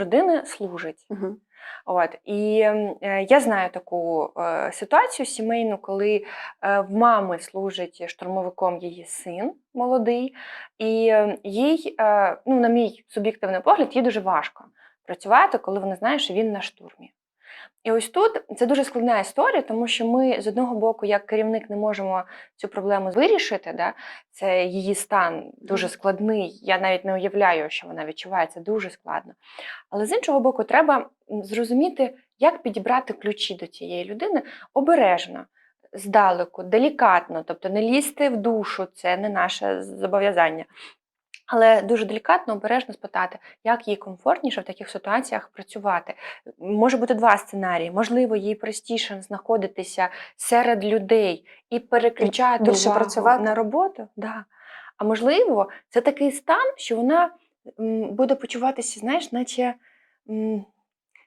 Родини служить. Угу. От і е, я знаю таку е, ситуацію сімейну, коли е, в мами служить штурмовиком її син молодий, і е, їй, е, ну, на мій суб'єктивний погляд, їй дуже важко працювати, коли вона знає, що він на штурмі. І ось тут це дуже складна історія, тому що ми з одного боку, як керівник, не можемо цю проблему вирішити. Да? Це її стан дуже складний. Я навіть не уявляю, що вона відчуває це дуже складно. Але з іншого боку, треба зрозуміти, як підібрати ключі до цієї людини обережно, здалеку, делікатно, тобто не лізти в душу, це не наше зобов'язання. Але дуже делікатно, обережно спитати, як їй комфортніше в таких ситуаціях працювати. Може бути два сценарії. Можливо, їй простіше знаходитися серед людей і переключати більше увагу працювати? на роботу. Да. А можливо, це такий стан, що вона буде почуватися, знаєш, наче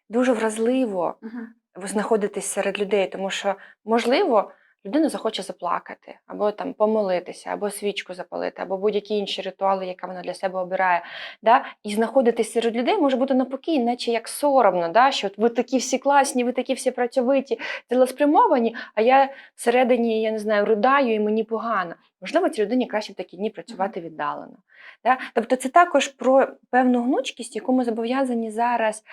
дуже вразливо Угу. знаходитись серед людей, тому що, можливо, людина захоче заплакати, або там помолитися, або свічку запалити, або будь-які інші ритуали, які вона для себе обирає. Да? І знаходитись серед людей може бути навпаки, наче як соромно, да? що от ви такі всі класні, ви такі всі працьовиті, цілеспрямовані, а я всередині, я не знаю, ридаю і мені погано. Можливо, цій людині краще в такі дні працювати віддалено. Да? Тобто це також про певну гнучкість, яку ми зобов'язані зараз